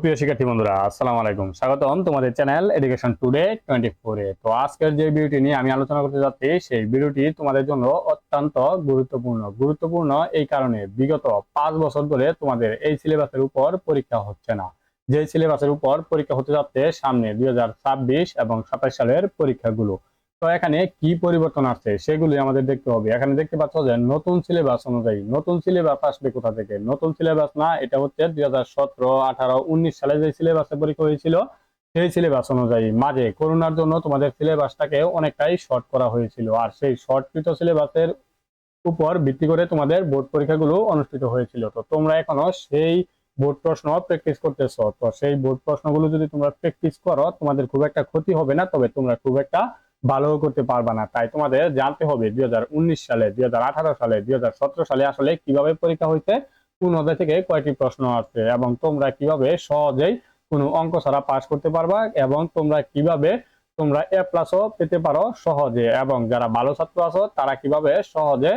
প্রিয় শিক্ষার্থী বন্ধুরা, আসসালামু আলাইকুম। স্বাগতম তোমাদের চ্যানেল এডুকেশন টুডে টোয়েন্টি ফোরে তো আজকের যে ভিডিওটি নিয়ে আমি আলোচনা করতে যাচ্ছি, সেই ভিডিওটি তোমাদের জন্য অত্যন্ত গুরুত্বপূর্ণ। গুরুত্বপূর্ণ এই কারণে বিগত পাঁচ বছর ধরে তোমাদের এই সিলেবাসের উপর পরীক্ষা হচ্ছে না। যে সিলেবাসের উপর পরীক্ষা হতে যাচ্ছে সামনে দুই হাজার ছাব্বিশ এবং সাতাশ সালের পরীক্ষাগুলো। তো এখানে কি পরিবর্তন আসছে সেগুলি আমাদের দেখতে হবে। এখানে দেখতে পাচ্ছ যে নতুন সিলেবাস অনুযায়ী, নতুন সিলেবাস আসবে কোথা থেকে? নতুন সিলেবাস না, এটা হচ্ছে দুই হাজার সতেরো, আঠারো, উনিশ সালে যে সিলেবাসে পরীক্ষা হয়েছিল, সেই সিলেবাস অনুযায়ী। মাঝে করোনার জন্য তোমাদের সিলেবাসটাকে অনেকটাই শর্ট করা হয়েছিল আর সেই শর্টকৃত সিলেবাসের উপর ভিত্তি করে তোমাদের বোর্ড পরীক্ষাগুলো অনুষ্ঠিত হয়েছিল। তো তোমরা এখনও সেই বোর্ড প্রশ্ন প্র্যাকটিস করতেছো। তো সেই বোর্ড প্রশ্নগুলো যদি তোমরা প্র্যাকটিস করো, তোমাদের খুব একটা ক্ষতি হবে না, তবে তোমরা খুব একটা ভালো করতে পারবা না। তাই তোমাদের জানতে হবে দুই হাজার উনিশ সালে, দুই হাজার আঠারো সালে, দুই হাজার সতেরো সালে আসলে কীভাবে পরীক্ষা হয়েছে কোন অধ্যায় থেকে কয়টি প্রশ্ন আসছে এবং তোমরা কীভাবে সহজেই কোনো অঙ্ক ছাড়া পাশ করতে পারবা এবং তোমরা কীভাবে তোমরা এ প্লাসও পেতে পারো সহজে এবং যারা ভালো ছাত্র আছো, তারা কীভাবে সহজে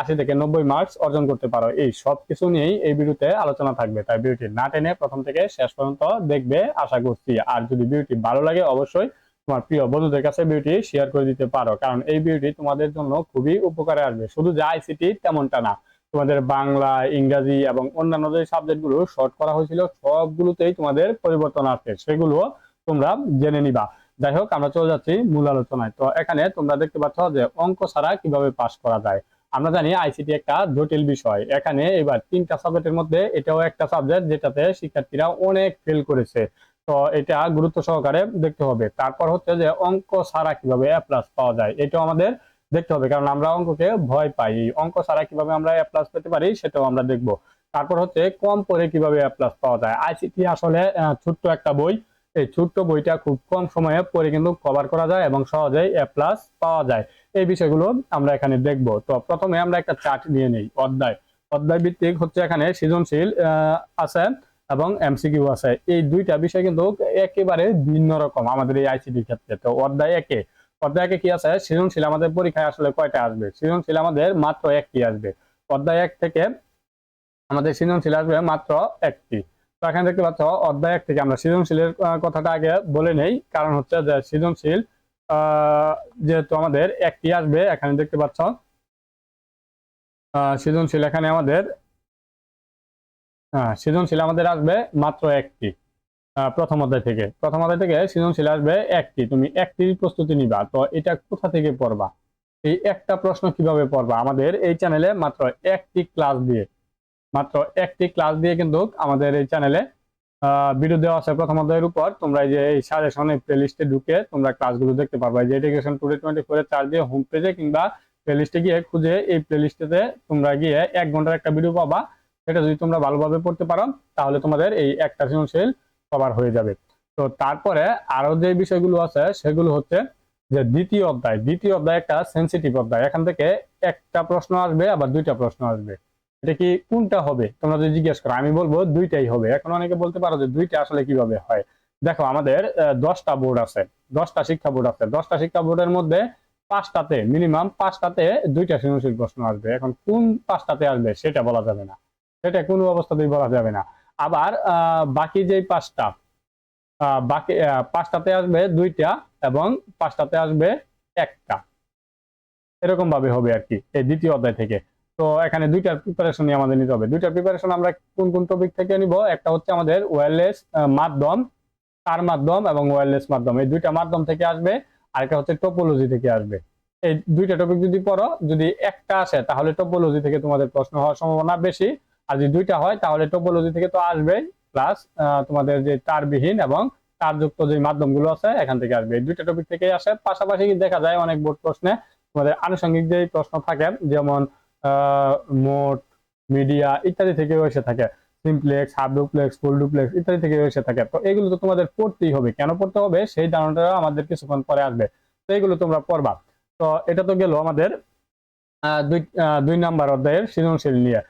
আশি থেকে নব্বই মার্কস অর্জন করতে পারো। এই সব কিছু নিয়েই এই ভিডিওতে আলোচনা থাকবে। তাই ভিডিওটি না টেনে প্রথম থেকে শেষ পর্যন্ত দেখবে। আশা করছি আর যদি ভিডিওটি ভালো লাগে, অবশ্যই তোমার প্রিয় বন্ধুদের কাছে ভিডিওটি শেয়ার করে দিতে পারো। কারণ এই ভিডিওটি তোমাদের জন্য খুবই উপকারে আসবে। শুধু যে আইসিটি তেমনটা না। তোমাদের বাংলা, ইংরাজি এবং অন্যান্য যে সাবজেক্টগুলো শর্ট করা হয়েছিল, সবগুলোতেই তোমাদের পরিবর্তন আসছে। সেগুলো তোমরা জেনে নিবা। যাই হোক, আমরা চলে যাচ্ছি মূল আলোচনায়। তো এখানে তোমরা দেখতে পাচ্ছ যে অঙ্ক ছাড়া কীভাবে পাস করা যায়। আমরা জানি আইসিটি একটা জটিল বিষয়। এখানে এবার তিনটা সাবজেক্টের মধ্যে এটাও একটা সাবজেক্ট যেটাতে শিক্ষার্থীরা অনেক ফেল করেছে। তো এটা গুরুত্ব সহকারে দেখতে হবে। তারপর হচ্ছে যে অঙ্ক ছাড়া কীভাবে এ প্লাস পাওয়া যায়, এটাও আমাদের দেখতে হবে, কারণ আমরা অঙ্ককে ভয় পাই। অঙ্ক ছাড়া কীভাবে আমরা এ প্লাস পেতে পারি, সেটাও আমরা দেখব। তারপর হচ্ছে কম পড়ে কীভাবে এ প্লাস পাওয়া যায়। আইসিটি আসলে ছোট্ট একটা বই। এই ছোট্ট বইটা খুব কম সময়ে পড়ে কিন্তু কভার করা যায় এবং সহজেই এ প্লাস পাওয়া যায়। এই বিষয়গুলো আমরা এখানে দেখব। তো প্রথমে আমরা একটা চার্ট নিয়ে নেই, অধ্যায়। অধ্যায় ভিত্তিক হচ্ছে এখানে সৃজনশীল আছে। এবং এমসিকিউ আছে। এই দুইটা বিষয় কিন্তু একেবারে ভিন্ন রকম আমাদের এই আইসিটির ক্ষেত্রে। তো অধ্যায় একে। অধ্যায় একে কি আছে? সৃজনশীল আমাদের পরীক্ষায় আসলে কয়টা আসবে? সৃজনশীল আমাদের মাত্র একটি আসবে। অধ্যায় এক থেকে আমাদের সৃজনশীল আসবে মাত্র একটি। তো এখানে দেখতে পাচ্ছ, অধ্যায় এক থেকে আমরা সৃজনশীলের কথাটা আগে বলে নেই। কারণ হচ্ছে যে সৃজনশীল যেহেতু আমাদের একটি আসবে, এখানে দেখতে পাচ্ছ সৃজনশীল এখানে আমাদের হ্যাঁ সৃজনশীল আমাদের আসবে মাত্র একটি প্রথম অধ্যায় থেকে। প্রথম অধ্যায় থেকে সৃজনশীল আসবে একটি, তুমি একটি প্রস্তুতি নিবা। তো এটা কোথা থেকে পড়বা? এই একটা প্রশ্ন কীভাবে পড়বা? আমাদের এই চ্যানেলে মাত্র একটি ক্লাস দিয়ে, মাত্র একটি ক্লাস দিয়ে কিন্তু আমাদের এই চ্যানেলে ভিডিও দেওয়া আছে প্রথম অধ্যায়ের উপর। তোমরা এই যে এই সাজেশন এই প্লেলিস্টে ঢুকে তোমরা ক্লাসগুলো দেখতে পারবা। যে এডুকেশন টুডে টোয়েন্টি ফোর চার্জ দিয়ে হোম পেজে কিংবা প্লেলিস্টে গিয়ে খুঁজে এই প্লেলিস্টেতে তোমরা গিয়ে এক ঘণ্টার একটা ভিডিও পাবা। সেটা যদি তোমরা ভালোভাবে পড়তে পারো, তাহলে তোমাদের এই একটা সৃজনশীল কভার হয়ে যাবে। তো তারপরে আরও যে বিষয়গুলো আছে, সেগুলো হচ্ছে যে দ্বিতীয় অধ্যায়। দ্বিতীয় অধ্যায় একটা সেন্সিটিভ অধ্যায়। এখান থেকে একটা প্রশ্ন আসবে, আবার দুইটা প্রশ্ন আসবে। এটা কি কোনটা হবে? তোমরা যদি জিজ্ঞেস করো, আমি বলব দুইটাই হবে। এখন অনেকে বলতে পারো যে দুইটা আসলে কীভাবে হয়? দেখো, আমাদের দশটা বোর্ড আছে, দশটা শিক্ষা বোর্ড আছে। দশটা শিক্ষা বোর্ডের মধ্যে পাঁচটাতে মিনিমাম পাঁচটাতে দুইটা সৃজনশীল প্রশ্ন আসবে। এখন কোন পাঁচটাতে আসবে, সেটা বলা যাবে না। সেটা কোনো অবস্থাতেই বলা যাবে না। আবার বাকি যে পাঁচটা বাকি পাঁচটাতে আসবে দুইটা এবং পাঁচটাতে আসবে একটা। এরকম ভাবে হবে আর কি এই দ্বিতীয় অধ্যায় থেকে। তো এখানে দুইটার প্রিপারেশন নিয়ে আমাদের নিতে হবে। দুইটার প্রিপারেশন আমরা কোন কোন টপিক থেকে নিব? একটা হচ্ছে আমাদের ওয়্যারলেস মাধ্যম, তার মাধ্যম এবং ওয়্যারলেস মাধ্যম। এই দুইটা মাধ্যম থেকে আসবে আর একটা হচ্ছে টোপোলজি থেকে আসবে। এই দুইটা টপিক যদি পড়ো, যদি একটা আসে, তাহলে টোপোলজি থেকে তোমাদের প্রশ্ন হওয়ার সম্ভাবনা বেশি। আর যদি দুইটা হয়, তাহলে টোপোলজি থেকে তো আসবেই প্লাস তোমাদের যে তারবিহীন এবং তারযুক্ত যে মাধ্যমগুলো আছে, এখান থেকে আসবে। দুইটা টপিক থেকে আসে। পাশাপাশি দেখা যায় অনেক বোর্ড প্রশ্নে তোমাদের আনুষঙ্গিক যে প্রশ্ন থাকে, যেমন মোট মিডিয়া ইত্যাদি থেকেও এসে থাকে। Simplex half duplex full duplex ইত্যাদি থেকে এসে থাকে। তো এগুলো তো তোমাদের পড়তেই হবে। কেন পড়তে হবে? সেই ধারণাটা আমাদের কিছুক্ষণ পরে আসবে। তো এগুলো তোমরা পড়বা। তো এটা তো গেল আমাদের দুই দুই নাম্বার অধ্যায়ের সৃজনশীল নিয়ে।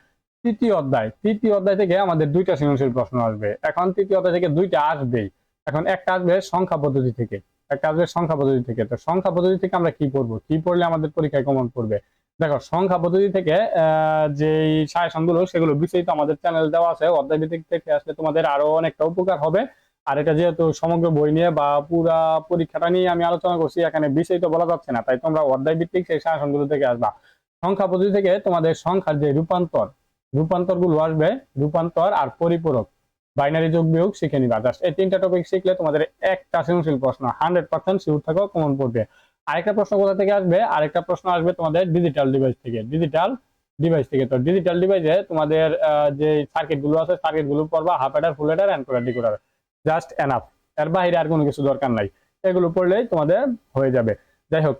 তৃতীয় অধ্যায়। তৃতীয় অধ্যায় থেকে আমাদের দুইটা সৃজনশীল প্রশ্ন আসবে। এখন তৃতীয় অধ্যায় থেকে দুইটা আসবেই। এখন একটা আসবে সংখ্যা পদ্ধতি থেকে। একটা আসবে সংখ্যা পদ্ধতি থেকে। তো সংখ্যা পদ্ধতি থেকে আমরা কি পড়ব? কি পড়লে আমাদের পরীক্ষায় কমন পড়বে? দেখো সংখ্যা পদ্ধতি থেকে আহ, যেই সাজেশনগুলো সেগুলো বিস্তারিত আমাদের চ্যানেল দেওয়া আছে। অধ্যায় ভিত্তিক থেকে আসলে তোমাদের আরও অনেকটা উপকার হবে। আর এটা যেহেতু সমগ্র বই নিয়ে বা পুরা পরীক্ষাটা নিয়ে আমি আলোচনা করছি এখানে বিস্তারিত বলা যাচ্ছে না। তাই তোমরা অধ্যায় ভিত্তিক সেই সাজেশনগুলো থেকে আসবা। সংখ্যা পদ্ধতি থেকে তোমাদের সংখ্যার যে রূপান্তর রূপান্তরগুলো আসবে, রূপান্তর আর পরিপূরক। বাইনারি যোগ বিয়োগ শিখে নিবা। জাস্ট এই তিনটা টপিক শিখলে তোমাদের একটা সৃজনশীল প্রশ্ন হান্ড্রেড পার্সেন্ট শিউর থাকো কমন পড়বে। আরেকটা প্রশ্ন কোথা থেকে আসবে? আরেকটা প্রশ্ন আসবে তোমাদের ডিজিটাল ডিভাইস থেকে। ডিজিটাল ডিভাইস থেকে। তো ডিজিটাল ডিভাইসে তোমাদের যে সার্কিটগুলো আছে সার্কিটগুলো পড়বা half adder full adder and decoder just enough এর বাইরে আর কোনো কিছু দরকার নাই। এগুলো পড়লেই তোমাদের হয়ে যাবে। যাই হোক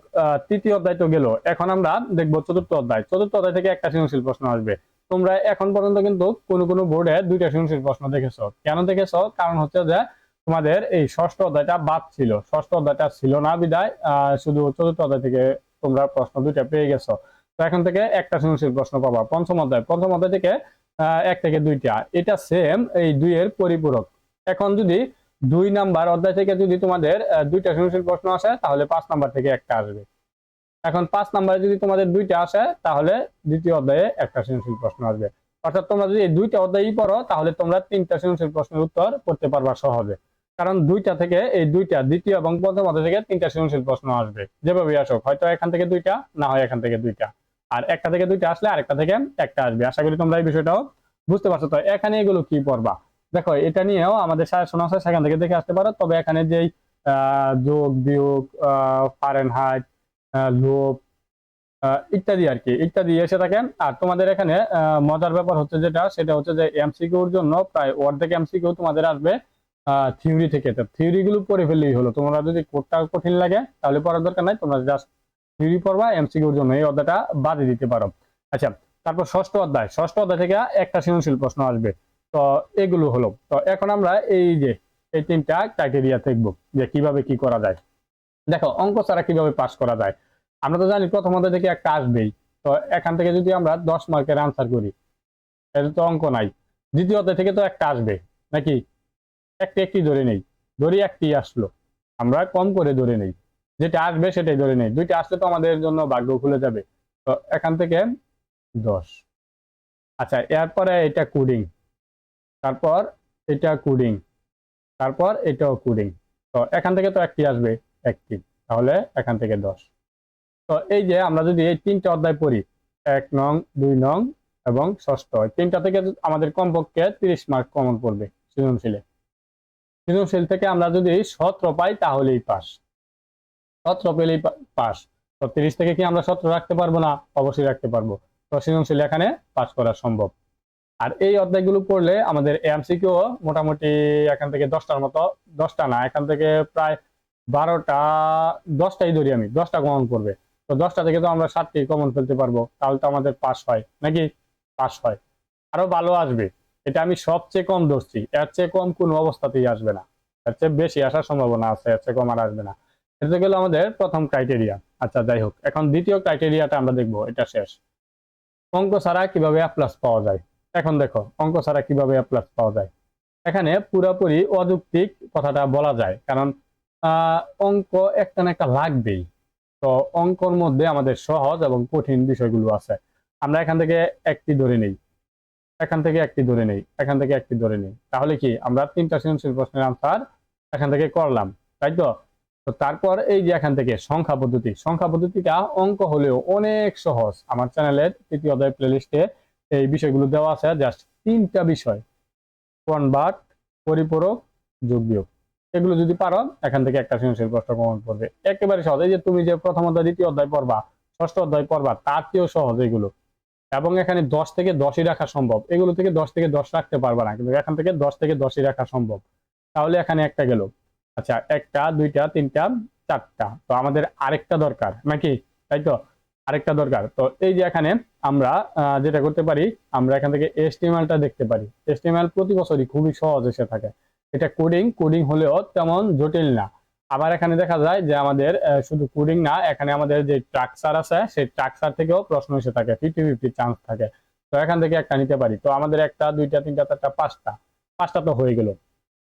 তৃতীয় অধ্যায় তো গেল। এখন আমরা দেখব চতুর্থ অধ্যায়। চতুর্থ অধ্যায় থেকে একটা সৃজনশীল প্রশ্ন আসবে। তোমরা এখন পর্যন্ত কিন্তু কোনো কোনো বোর্ডে দুইটা সৃজনশীল প্রশ্ন দেখেছ। কেন দেখেছ? কারণ হচ্ছে যে তোমাদের এই ষষ্ঠ অধ্যায়টা বাদ ছিল। ষষ্ঠ অধ্যায়টা ছিল না বিদায় শুধু চতুর্থ অধ্যায় থেকে তোমরা প্রশ্ন দুইটা পেয়ে গেছো। তো এখন থেকে একটা সৃজনশীল প্রশ্ন পাবা, পঞ্চম অধ্যায়। পঞ্চম অধ্যায় থেকে এক থেকে দুইটা। এটা সেম এই দুইয়ের পরিপূরক। এখন যদি দুই নাম্বার অধ্যায় থেকে যদি তোমাদের দুইটা সৃজনশীল প্রশ্ন আসে, তাহলে পাঁচ নাম্বার থেকে একটা আসবে। এখন পাঁচ নাম্বারে যদি তোমাদের দুইটা আসে, তাহলে দ্বিতীয় অধ্যায়ে একটা সৃজনশীল প্রশ্ন আসবে। অর্থাৎ তোমরা যদি দুইটা অধ্যায়ই পড়ো, তাহলে তোমরা তিনটা সৃজনশীল প্রশ্নের উত্তর করতে পারবা সহজে। কারণ দুইটা থেকে এই দুইটা, দ্বিতীয় এবং পঞ্চম অধ্যায় থেকে তিনটা সৃজনশীল প্রশ্ন আসবে। যেভাবে আসুক, হয়তো এখান থেকে দুইটা, না হয় এখান থেকে দুইটা। আর একটা থেকে দুইটা আসলে আরেকটা থেকে একটা আসবে। আশা করি তোমরা এই বিষয়টাও বুঝতে পারছ। তো এখানে এগুলো কি পড়বা? দেখো, এটা নিয়েও আমাদের সাজেশন আছে, সেখান থেকে দেখে আসতে পারো। তবে এখানে যেই যোগ, বিয়োগ ফারেনহাইট লোভ ইত্যাদি আর কি। ইত্যাদি এসে থাকে আর তোমাদের এখানে মজার ব্যাপার হচ্ছে যেটা, সেটা হচ্ছে যে এমসিকিউর জন্য প্রায় অর্ধেক এমসিকিউ তোমাদের আসবে থিওরি থেকে। তো থিওরি গুলো পড়ে ফেললেই হলো। তোমরা যদি কোডটা কঠিন লাগে, তাহলে পড়ার দরকার নাই। তোমরা জাস্ট থিওরি পড়বা এমসিকিউর জন্য এই অধ্যায়টা বাদে দিতে পারো। আচ্ছা তারপর ষষ্ঠ অধ্যায়। ষষ্ঠ অধ্যায় থেকে একটা সৃজনশীল প্রশ্ন আসবে। তো এগুলো হলো। তো এখন আমরা এই যে, এই তিনটা ক্রাইটেরিয়া দেখব, যে কীভাবে কি করা যায়। দেখো, অঙ্ক ছাড়া কীভাবে পাস করা যায়? আমরা তো জানি প্রথম অধ্যায় থেকে একটা আসবেই। তো এখান থেকে যদি আমরা দশ মার্কের আনসার করি এটা তো অঙ্ক নাই। দ্বিতীয় অধ্যায় থেকে তো একটা আসবে, নাকি? একটি একটি ধরে নেই। ধরি একটি আসলো। আমরা কম করে ধরে নেই। যেটা আসবে সেটাই ধরে নেই। দুইটা আসলে তো আমাদের জন্য ভাগ্য খুলে যাবে। তো এখান থেকে দশ। আচ্ছা এরপরে এটা কুডিং তারপর এটা কুডিং তারপর এটাও কুডিং তো এখান থেকে তো একটি আসবে। একটি তাহলে এখান থেকে দশ। তো এই যে আমরা যদি এই তিনটা অধ্যায় পড়ি, এক নং, দুই নং এবং ষষ্ঠ তিনটা থেকে আমাদের কমপক্ষে তিরিশ মার্ক কমন পড়বে সৃজনশীলে। সৃজনশীল থেকে আমরা যদি সতেরো পাই, তাহলেই পাস। সতেরো পেলেই পাস। তো তিরিশ থেকে কি আমরা সতেরো রাখতে পারব না? অবশ্যই রাখতে পারব। তো সৃজনশীল এখানে পাস করা সম্ভব। আর এই অধ্যায়গুলো পড়লে আমাদের এমসিকিউ মোটামুটি এখান থেকে দশটার মতো, দশটা না, এখান থেকে প্রায় বারোটা, দশটাই ধরি আমি, দশটা কমন করবে। তো দশটা থেকে তো আমরা সাতটি কমন ফেলতে পারব, তাহলে তো আমাদের পাস হয়, নাকি? পাস হয়। আরও ভালো আসবে, এটা আমি সবচেয়ে কম ধরছি, এর চেয়ে কম কোনো অবস্থাতেই আসবে না। এর চেয়ে বেশি আসার সম্ভাবনা আছে, এর চেয়ে কম আর আসবে না। এটা গেল আমাদের প্রথম ক্রাইটেরিয়া আচ্ছা যাই হোক, এখন দ্বিতীয় ক্রাইটেরিয়াটা আমরা দেখব, এটা শেষ। অঙ্ক ছাড়া কীভাবে এ প্লাস পাওয়া যায়? এখন দেখো, অঙ্ক ছাড়া কীভাবে এ প্লাস পাওয়া যায়? এখানে পুরোপুরি অযৌক্তিক কথাটা বলা যায়, কারণ অঙ্ক একটা না একটা লাগবেই। তো অঙ্কর মধ্যে আমাদের সহজ এবং কঠিন বিষয়গুলো আছে। আমরা এখান থেকে একটি ধরে নেই। এখান থেকে একটি ধরে নেই। এখান থেকে একটি ধরে নেই। তাহলে কি? আমরা তিনটা সৃজনশীল প্রশ্নের আনসার এখান থেকে করলাম, তাই তো? তো তারপর এই যে এখান থেকে সংখ্যা পদ্ধতি। সংখ্যা পদ্ধতিটা অঙ্ক হলেও অনেক সহজ। আমার চ্যানেলের তৃতীয় অধ্যায় প্লেলিস্টে এই বিষয়গুলো দেওয়া আছে। জাস্ট তিনটা বিষয়। কনভার্ট পরিপূরক, যোগ বিয়োগ। এগুলো যদি পারো, এখান থেকে একটা সৃজনশীল প্রশ্ন কমন পড়বে একেবারে সহজ। এই যে তুমি যে প্রথম অধ্যায়, দ্বিতীয় অধ্যায় পড়বা, ষষ্ঠ অধ্যায় পড়বা তার চেয়েও সহজ এগুলো। এবং এখানে দশ থেকে দশই রাখা সম্ভব। এগুলো থেকে দশ থেকে দশ রাখতে পারবা না, কিন্তু এখান থেকে দশ থেকে দশই রাখা সম্ভব। তাহলে এখানে একটা গেল। আচ্ছা একটা, দুইটা, তিনটা, চারটা। তো আমাদের আরেকটা দরকার, নাকি? তাই তো? আরেকটা দরকার। তো এই যে এখানে আমরা যেটা করতে পারি, আমরা এখান থেকে এসটিএমএলটা দেখতে পারি। এসটিএমএল প্রতি বছরই খুবই সহজ এসে থাকে। এটা কোডিং কোডিং হলেও তেমন জটিল না। আবার এখানে দেখা যায় যে আমাদের শুধু কোডিং না, এখানে আমাদের যে ট্রাকচার আছে, সেই ট্রাকচার থেকেও প্রশ্ন এসে থাকে ফিফটি ফিফটি চান্স থাকে। তো এখান থেকে একটা নিতে পারি। তো আমাদের একটা, দুইটা, তিনটা, চারটা, পাঁচটা। পাঁচটা তো হয়ে গেল।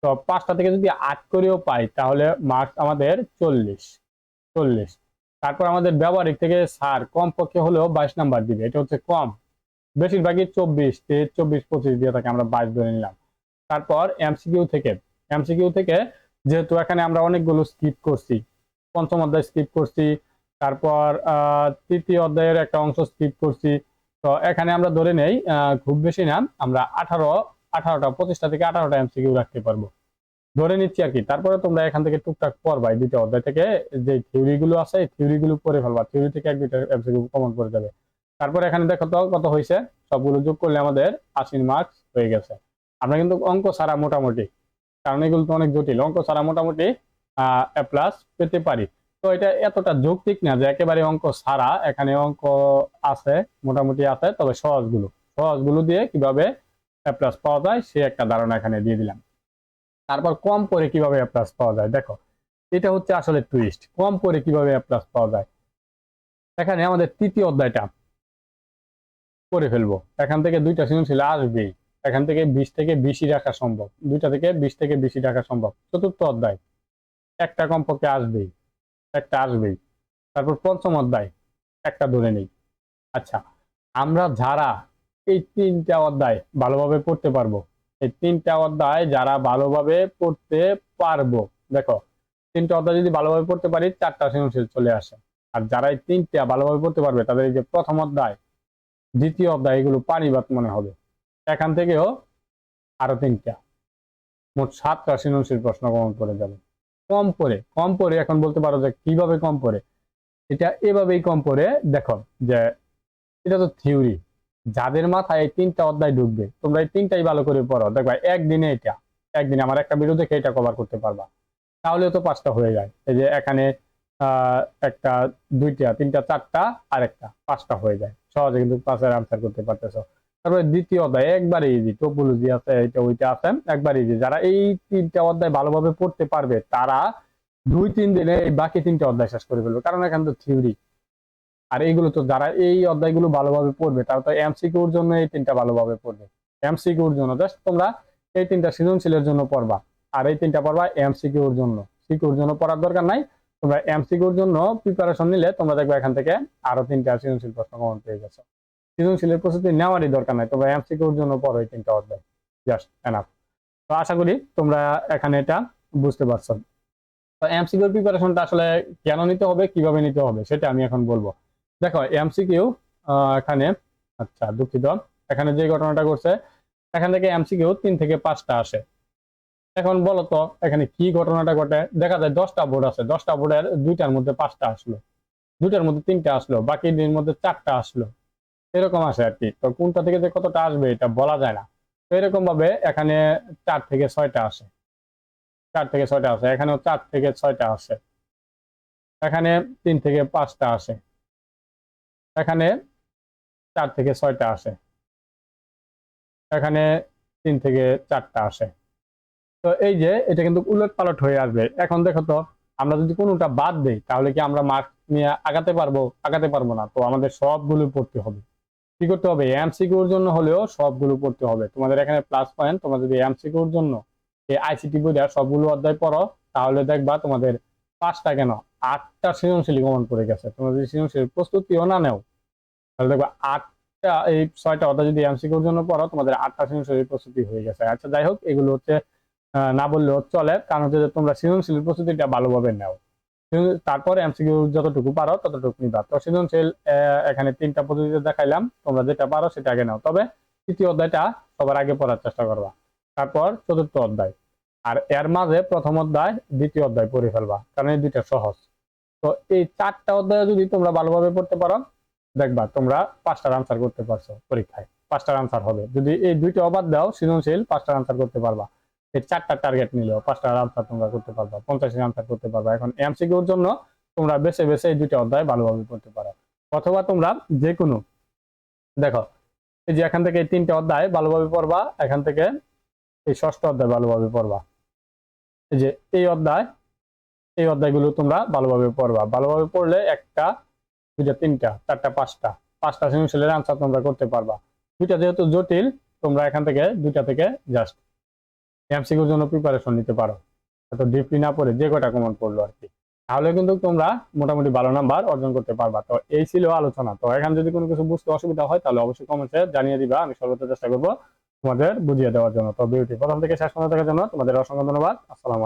তো পাঁচটা থেকে যদি আট করেও পাই, তাহলে মার্কস আমাদের চল্লিশ। চল্লিশ। তারপর আমাদের ব্যবহারিক থেকে স্যার কমপক্ষে হলেও বাইশ নাম্বার দিবে। এটা হচ্ছে কম। বেশিরভাগই চব্বিশ, তেইশ, চব্বিশ, পঁচিশ দিয়ে থাকে, আমরা বাইশ ধরে নিলাম। তারপর এমসিকিউ থেকে। এমসিকিউ থেকে যেহেতু এখানে আমরা অনেকগুলো স্কিপ করছি, পঞ্চম অধ্যায় স্কিপ করছি, তারপর তৃতীয় অধ্যায়ের একটা অংশ স্কিপ করছি। তো এখানে আমরা ধরে নেই খুব বেশি না, আমরা আঠারো, আঠারোটা, পঁচিশটা থেকে আঠারোটা এমসিকিউ রাখতে পারব। ধরে নিচ্ছি আর কি, তারপরে তোমরা এখান থেকে টুকটাক পড়বা এই দুইটা অধ্যায় থেকে, যে থিওরি গুলো আছে, এই থিওরি গুলো পড়ে ফেলবা থিওরি থেকে এক দুইটা এমসিকিউ কমন পড়ে যাবে। তারপর এখানে দেখো তো কত হয়েছে সবগুলো যোগ করলে আমাদের আশি মার্কস হয়ে গেছে। আমরা কিন্তু অঙ্ক ছাড়া মোটামুটি, কারণ এগুলো তো অনেক জটিল, অঙ্ক ছাড়া মোটামুটি প্লাস পেতে পারি। তো এটা এতটা যৌক্তিক না যে একেবারে অঙ্ক ছাড়া এখানে অঙ্ক আছে, মোটামুটি আছে, তবে সহজগুলো সহজগুলো দিয়ে কীভাবে প্লাস পাওয়া যায়, সে একটা ধারণা এখানে দিয়ে দিলাম। তারপর কম করে কীভাবে প্লাস পাওয়া যায়, দেখো, এটা হচ্ছে আসলে টুইস্ট কম করে কীভাবে প্লাস পাওয়া যায়। এখানে আমাদের তৃতীয় অধ্যায়টা করে ফেলব, এখান থেকে দুইটা সৃজনশীল আসবেই। এখান থেকে বিশ থেকে বেশি রাখা সম্ভব। দুইটা থেকে বিশ থেকে বেশি রাখা সম্ভব। চতুর্থ অধ্যায়। একটা কমপক্ষে আসবেই। একটা আসবেই। তারপর পঞ্চম অধ্যায়। একটা ধরে নেই। আচ্ছা আমরা যারা এই তিনটা অধ্যায় ভালোভাবে পড়তে পারব, এই তিনটা অধ্যায় যারা ভালোভাবে পড়তে পারব, দেখো, তিনটা অধ্যায় যদি ভালোভাবে পড়তে পারি, চারটা সৃজনশীল চলে আসে। আর যারা এই তিনটা ভালোভাবে পড়তে পারবে, তাদের এই যে প্রথম অধ্যায়, দ্বিতীয় অধ্যায়, এগুলো পানিবাদ মনে হবে। এখান থেকেও আরও তিনটা। মোট সাতটা সৃজনশীল প্রশ্ন কমন করে যাবে। কম করে কম করে এখন বলতে পারো যে কীভাবে কম করে এটা এভাবেই কম করে দেখো যে এটা তো থিওরি যাদের মাথায় এই তিনটা অধ্যায় ঢুকবে, তোমরা এই তিনটাই ভালো করে পড়ো। দেখবা একদিনে এটা, একদিনে আমার একটা ভিডিও দেখে এটা কভার করতে পারবা। তাহলে তো পাঁচটা হয়ে যায়। এই যে এখানে একটা, দুইটা, তিনটা, চারটা আর একটা পাঁচটা হয়ে যায়। সহজে কিন্তু পাঁচের আনসার করতে পারতেছো। তারপরে দ্বিতীয় অধ্যায়, একবারে ইজি টোপোলজি আছে, এটা ওইটা আছে, একবার ইজি যারা এই তিনটা অধ্যায় ভালোভাবে পড়তে পারবে, তারা দুই, তিন দিনে এই বাকি তিনটা অধ্যায় শেষ করে ফেলবে, কারণ এখানে তো থিওরি আর এইগুলো তো যারা এই অধ্যায়গুলো ভালোভাবে পড়বে, তারা তো এমসিকিউর জন্য এই তিনটা ভালোভাবে পড়বে। এমসিকিউর জন্য জাস্ট তোমরা এই তিনটা সৃজনশীলের জন্য পড়বা, আর এই তিনটা পড়বা এমসিকিউর জন্য। সিকিউর জন্য পড়ার দরকার নাই, তোমরা এমসিকিউর জন্য প্রিপারেশন নিলে তোমরা দেখবে এখান থেকে আরও তিনটা সৃজনশীল প্রশ্ন কমন পেয়ে গেছো। সৃজনশীলের প্রস্তুতি নেওয়ারই দরকার নাই। তোমরা এমসিকিউর জন্য এই তিনটা অধ্যায় জাস্ট এনাফ তো আশা করি তোমরা এখানে এটা বুঝতে পারছ। তো এমসিকিউর প্রিপারেশনটা আসলে কেন নিতে হবে, কীভাবে নিতে হবে, সেটা আমি এখন বলব। দেখো এমসিকিউ এখানে আচ্ছা দুঃখিত। এখানে যে ঘটনাটা করছে এখান থেকে এমসিকিউ তিন থেকে পাঁচটা আসে। এখন বলো তো, এখানে কি ঘটনাটা ঘটে? দেখা যায় দশটা বোর্ড আছে। দশটা বোর্ডের দুইটার মধ্যে পাঁচটা আসলো। দুইটার মধ্যে তিনটা আসলো। বাকি দিনের মধ্যে চারটা আসলো। এরকম আসে আর কি। তো কোনটা থেকে যে কতটা আসবে এটা বলা যায় না। তো এরকম ভাবে এখানে চার থেকে ছয়টা আসে। চার থেকে ছয়টা আসে। এখানেও চার থেকে ছয়টা আসে। এখানে তিন থেকে পাঁচটা আসে। এখানে চার থেকে ছয়টা আসে। এখানে তিন থেকে চারটা আসে। তো এই যে এটা কিন্তু উলট পালট হয়ে আসবে। এখন দেখো তো, আমরা যদি কোনোটা বাদ দেই, তাহলে কি আমরা মার্ক নিয়ে আগাতে পারব? আগাতে পারব না। তো আমাদের সবগুলো পড়তে হবে। কি করতে হবে? এমসিকিউর জন্য হলেও সবগুলো পড়তে হবে। তোমাদের এখানে প্লাস পয়েন্ট তোমরা যদি এমসিকিউর জন্য এই আইসিটি বইটার সবগুলো অধ্যায় পড়ো, তাহলে দেখবা তোমাদের পাঁচটা কেন? আটটা সৃজনশীল কমন পড়ে গেছে। তোমরা যদি সৃজনশীল প্রস্তুতিও না নেও, তাহলে দেখবা আটটা, এই ছয়টা অধ্যায় যদি এমসিকিউর জন্য পড়ো, তোমাদের আটটা সৃজনশীল প্রস্তুতি হয়ে গেছে। আচ্ছা যাই হোক, এগুলো হচ্ছে না বললেও চলে। কারণ হচ্ছে তোমরা সৃজনশীল প্রস্তুতিটা ভালোভাবে নাও। তারপরে এমসিকিউ যতটুকু পারো ততটুকু নিবা। তো সৃজনশীল এখানে তিনটা পদ্ধতিতে দেখাইলাম, তোমরা যেটা পারো সেটা আগে নাও। তবে তৃতীয় অধ্যায়টা সবার আগে পড়ার চেষ্টা করবা। তারপর চতুর্থ অধ্যায়। আর এর মাঝে প্রথম অধ্যায়, দ্বিতীয় অধ্যায় পড়ে ফেলবা, কারণ এই দুইটা সহজ। তো এই চারটা অধ্যায় যদি তোমরা ভালোভাবে পড়তে পারো, দেখবা তোমরা পাঁচটার আনসার করতে পারছ পরীক্ষায়। পাঁচটার আনসার হবে। যদি এই দুইটা অবাদ দাও, সৃজনশীল পাঁচটার আনসার করতে পারবা। চারটা টার্গেট নিলেও পাঁচটার আনসার তোমরা করতে পারবা পঞ্চাশের আনসার করতে পারবা। এখন এমসিকিউর জন্য তোমরা বেছে বেছে এই দুইটা অধ্যায় ভালোভাবে পড়তে পারো। অথবা তোমরা যে কোনো দেখো, এই যে এখান থেকে এই তিনটা অধ্যায় ভালোভাবে পড়বা, এখান থেকে এই ষষ্ঠ অধ্যায় ভালোভাবে পড়বা। এই যে এই অধ্যায়, এই অধ্যায়গুলো তোমরা ভালোভাবে পড়বা। ভালোভাবে পড়লে একটা, দুইটা, তিনটা, চারটা, পাঁচটা পাঁচটা সৃজনশীলের আনসার তোমরা করতে পারবা। দুইটা যেহেতু জটিল, তোমরা এখান থেকে দুইটা থেকে জাস্ট এমসিকিউর জন্য প্রিপারেশন নিতে পারো। এত ডিপলি না পড়ে যে কটা কমন পড়ল আর কি। তাহলে কিন্তু তোমরা মোটামুটি ভালো নাম্বার অর্জন করতে পারবা। তো এই ছিল আলোচনা। তো এখানে যদি কোনো কিছু বুঝতে অসুবিধা হয়, তাহলে অবশ্যই কমেন্টে জানিয়ে দিবা। আমি সর্বোচ্চ চেষ্টা করব তোমাদের বুঝিয়ে দেওয়ার জন্য। তো বিউটি প্রথম থেকে শেষ পর্যন্ত দেখার জন্য তোমাদের অসংখ্য ধন্যবাদ। আসসালামু